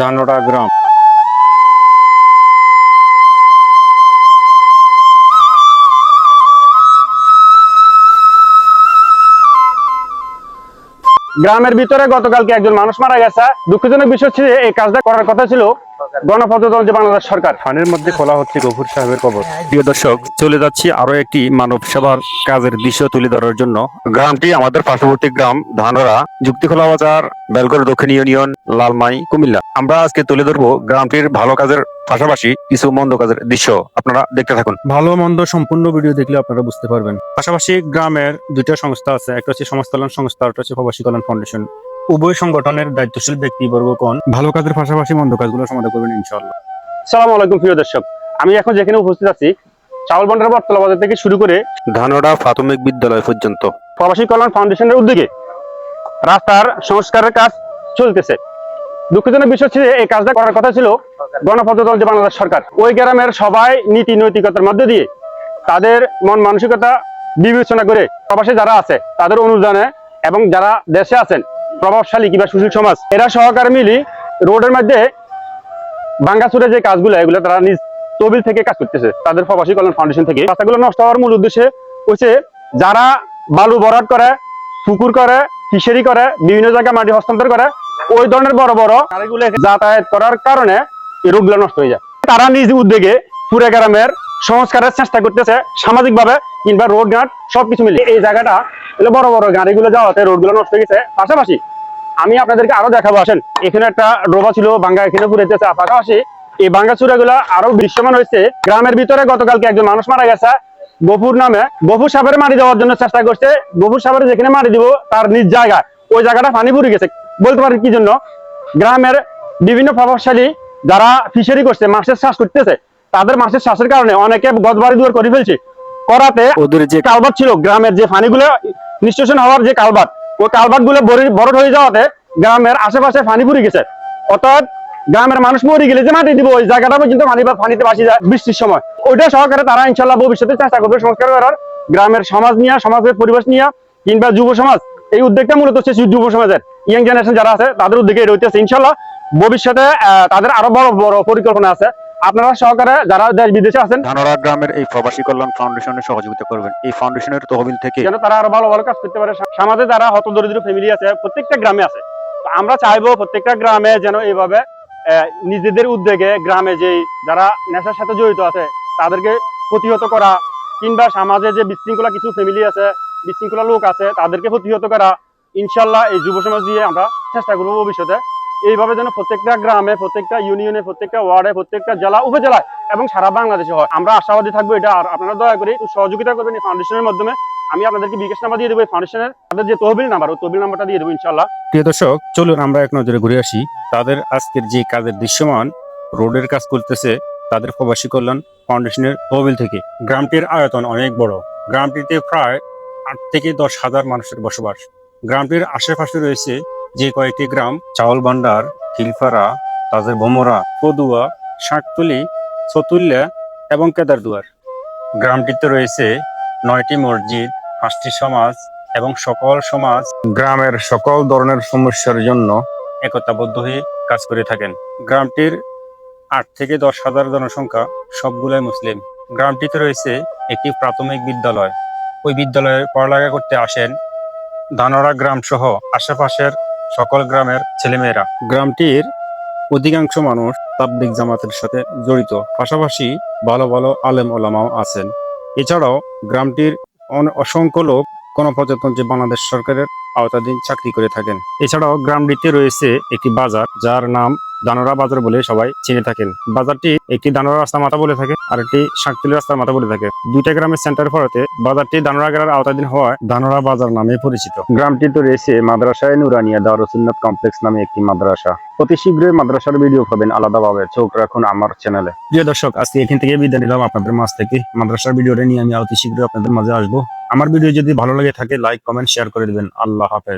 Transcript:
ধানোড়া গ্রাম। গ্রামের ভিতরে গতকালকে একজন মানুষ মারা গেছে। দুঃখজনক বিষয় হচ্ছে এই কাজটা করার কথা ছিল। গণপ্রজাতন্ত্রী যে বাংলাদেশ সরকার ফানের মধ্যে খোলা হচ্ছে গফুর সাহেবের কবর। প্রিয় দর্শক চলে যাচ্ছি আরও একটি মানব সেবার কাজের দৃশ্য তুলে ধরার জন্য। গ্রামটি আমাদের পার্শ্ববর্তী গ্রাম ধানরা যুক্তিখোলা বাজার বেলগড় দক্ষিণ ইউনিয়ন লালমাই কুমিল্লা। আমরা আজকে তুলে ধরবো গ্রামটির ভালো কাজের পাশাপাশি কিছু মন্দ কাজের দৃশ্য। আপনারা দেখতে থাকুন। ভালো মন্দ সম্পূর্ণ ভিডিও দেখলে আপনারা বুঝতে পারবেন। পাশাপাশি গ্রামের দুইটা সংস্থা আছে একটা হচ্ছে সমাজ কল্যাণ সংস্থা একটা হচ্ছে প্রবাসী কল্যাণ ফাউন্ডেশন। উভয় সংগঠনের দায়িত্বশীল ব্যক্তিবর্গগণ ভালো কাজের পাশাপাশি মন্দ কাজগুলো সমাধান করবেন ইনশাআল্লাহ। সালাম আলাইকুম প্রিয় দর্শক। আমি এখন যেখানে উপস্থিত আছি চাউল বন্ডার বটতলা বাজার থেকে শুরু করে ধানড়া প্রাথমিক বিদ্যালয় পর্যন্ত। প্রবাসী কল্যাণ ফাউন্ডেশনের উদ্যোগে রাস্তার সংস্কারের কাজ চলতেছে। দুঃখজনক বিষয় যে এই কাজটা করার কথা ছিল গণপ্রজাতন্ত্রী বাংলাদেশ সরকার। ওই গ্রামের সবাই নীতি নৈতিকতার মধ্যে দিয়ে তাদের মন মানসিকতা বিবেচনা করে প্রবাসী যারা আছে তাদের অনুদানে এবং যারা দেশে আছেন প্রভাবশালী কিংবা সুশীল সমাজ, এরা সহকারে মিলি রোডের মধ্যে ভাঙ্গাচুরে যে কাজগুলো, এগুলো তারা নিজ তহবিল থেকে কাজ করতেছে। তাদের প্রবাসী কল্যাণ ফাউন্ডেশন থেকে। রাস্তাগুলো নষ্ট হওয়ার মূল উদ্দেশ্যে হচ্ছে যারা বালু বরাদ করে, পুকুর করে, ফিশারি করে, বিভিন্ন জায়গায় মাটি হস্তান্তর করে, ওই ধরনের বড় বড় গাড়িগুলো যাতায়াত করার কারণে এই রোডগুলো নষ্ট হয়ে যায়। তারা নিজ উদ্যোগে পুরে গ্রামের সংস্কারের চেষ্টা করতেছে সামাজিক ভাবে কিংবা রোড ঘাট, সবকিছু মিলিয়ে। এই জায়গাটা বড় বড় গাড়িগুলো যাওয়াতে রোডগুলো নষ্ট গেছে। পাশাপাশি আমি আপনাদেরকে আরও দেখাবো, আসেন। এখানে একটা ডোবা ছিল, বাঙ্গা এখানে পুরাইতেছে পাশাপাশি এই ভাঙ্গা চূড়াগুলো আরও দৃশ্যমান হয়েছে। গ্রামের ভিতরে গতকালকে একজন মানুষ মারা গেছে। গফুর নামে, গফুর সাহেবের মারি দেওয়ার জন্য চেষ্টা করছে। গফুর সাহেবের যেখানে মারি দিব, তার নিজ জায়গায়। ওই জায়গাটা পানি ভরে গেছে। বলতে পারেন কি জন্য? গ্রামের বিভিন্ন প্রভাবশালী যারা ফিশারি করছে, মাছের চাষ করতেছে তাদের মাছের চাষের কারণে অনেকে গদবাড়ি দুয়ার করে ফেলছে। করাতে ওদের যে কালবাট ছিল গ্রামের যে পানিগুলো নিষ্কাশন হওয়ার যে কালবাট ওই কালবাটগুলো বড় হয়ে যাওয়াতে গ্রামের আশেপাশে পানি পুরি গেছে। অর্থাৎ গ্রামের মানুষ মরে গেলে যে মাটি দিব ওই জায়গাটা পর্যন্ত পানি বা পানিতে ভাসি যায় বৃষ্টির সময়। ওইটা সহকারে তারা ইনশাল্লাহ ভবিষ্যতে চেষ্টা করবে সংস্কার করার। গ্রামের সমাজ নিয়ে সমাজের পরিবেশ নিয়ে কিংবা যুব সমাজ এই উদ্যোগটা মূলত হচ্ছে যুব সমাজের। ইয়াং জেনারেশন যারা আছে তাদের উদ্যোগে হইতেছে। ইনশাল্লাহ ভবিষ্যতে তাদের আরও বড় বড় পরিকল্পনা আছে। আপনারা সহকারে যারা দেশ বিদেশে আছেন ধানড়া গ্রামের এই প্রবাসী কল্যাণ ফাউন্ডেশনের সহযোগিতা করবেন। এই ফাউন্ডেশনের তহবিল থেকে যেন তারা আরও ভালো ভালো কাজ করতে পারে। সমাজে যারা হত দরিদ্র ফ্যামিলি আছে প্রত্যেকটা গ্রামে আছে। তো আমরা চাইব প্রত্যেকটা গ্রামে যেন এইভাবে নিজেদের উদ্যোগে গ্রামে যে যারা নেশার সাথে জড়িত আছে তাদেরকে প্রতিহত করা কিংবা সমাজে যে বিশৃঙ্খলা কিছু ফ্যামিলি আছে বিশৃঙ্খলা লোক আছে তাদেরকে প্রতিহত করা ইনশাল্লাহ এই যুব সমাজ দিয়ে আমরা চেষ্টা করব ভবিষ্যতে। এইভাবে যেন প্রত্যেকটা গ্রামে, প্রত্যেকটা ইউনিয়নে প্রত্যেকটা ওয়ার্ডে, প্রত্যেকটা জেলা, উপজেলায় এবং সারা বাংলাদেশে হয়। আমরা আশাবাদী থাকব এটা, আর আপনারা দয়া করে সহযোগিতা করবেন এই ফাউন্ডেশনের মাধ্যমে। আমি আপনাদেরকে বিকাশ নাম্বার দিয়ে দেবো এই ফাউন্ডেশনের তাদের যে তহবিল নাম্বার, ওই তহবিল নাম্বারটা দিয়ে দেবো ইনশাল্লাহ প্রিয় দর্শক, চলুন আমরা এক নজরে ঘুরে আসি। তাদের আজকের যে কাজের দৃশ্যমান, রোডের কাজ করতেছে তাদের প্রবাসী কল্যাণ ফাউন্ডেশনের তহবিল থেকে। গ্রামটির আয়তন অনেক বড়। গ্রামটিতে প্রায় আট থেকে দশ হাজার মানুষের বসবাস। গ্রামটির আশেপাশে রয়েছে যে কয়েকটি গ্রাম, চাউল ভান্ডার, খিলফারা তাদের বোমরা পদুয়া শাকতুলি, চতুল্লা এবং কেদারদুয়ার। গ্রামটিতে রয়েছে নয়টি মসজিদ, পাঁচটি সমাজ এবং সকল সমাজ গ্রামের সকল ধরনের সমস্যার জন্য একতাবদ্ধ হয়ে কাজ করে থাকেন। গ্রামটির আট থেকে দশ হাজার জনসংখ্যা সবগুলাই মুসলিম। গ্রামটিতে রয়েছে একটি প্রাথমিক বিদ্যালয়। ওই বিদ্যালয়ে পড়ালেখা করতে আসেন ধানড়া গ্রাম সহ আশেপাশের সকল গ্রামের ছেলেমেয়েরা। গ্রামটির অধিকাংশ মানুষ তাবলিক জামাতের সাথে জড়িত। পাশাপাশি ভালো ভালো আলেম ওলামাও আছেন। এছাড়াও গ্রামটির অসংখ্য লোক গণপ্রজাতন্ত্রী বাংলাদেশ সরকারের আওতাধীন চাকরি করে থাকেন। এছাড়াও গ্রামটিতে রয়েছে একটি বাজার, যার নাম দানোরা বাজার বলে সবাই চিনে থাকেন। বাজারটি একটি দানোরা রাস্তার মাথা বলে থাকে আর একটি শাকতুলি রাস্তার মাথা বলে থাকে। দুইটা গ্রামের সেন্টার ফরতে বাজারটি দানোরা গ্রামের আওতাধীন হওয়ায় দানোরা বাজার নামে পরিচিত। গ্রামটিতে রয়েছে মাদ্রাসায় নুরানিয়া দারুসুন্নত কমপ্লেক্স নামে একটি মাদ্রাসা। অতি শীঘ্রই মাদ্রাসার ভিডিও পাবেন আলাদাভাবে। চোখ রাখুন আমার চ্যানেলে প্রিয় দর্শক আজকে এখান থেকে বিদায় নিলাম আপনাদের মাঝ থেকে। মাদ্রাসার ভিডিওটা নিয়ে আমি অতি শীঘ্রই আপনাদের মাঝে আসব। আমার ভিডিও যদি ভালো লাগে থাকে লাইক কমেন্ট শেয়ার করে দিবেন। আল্লাহ হাফেজ।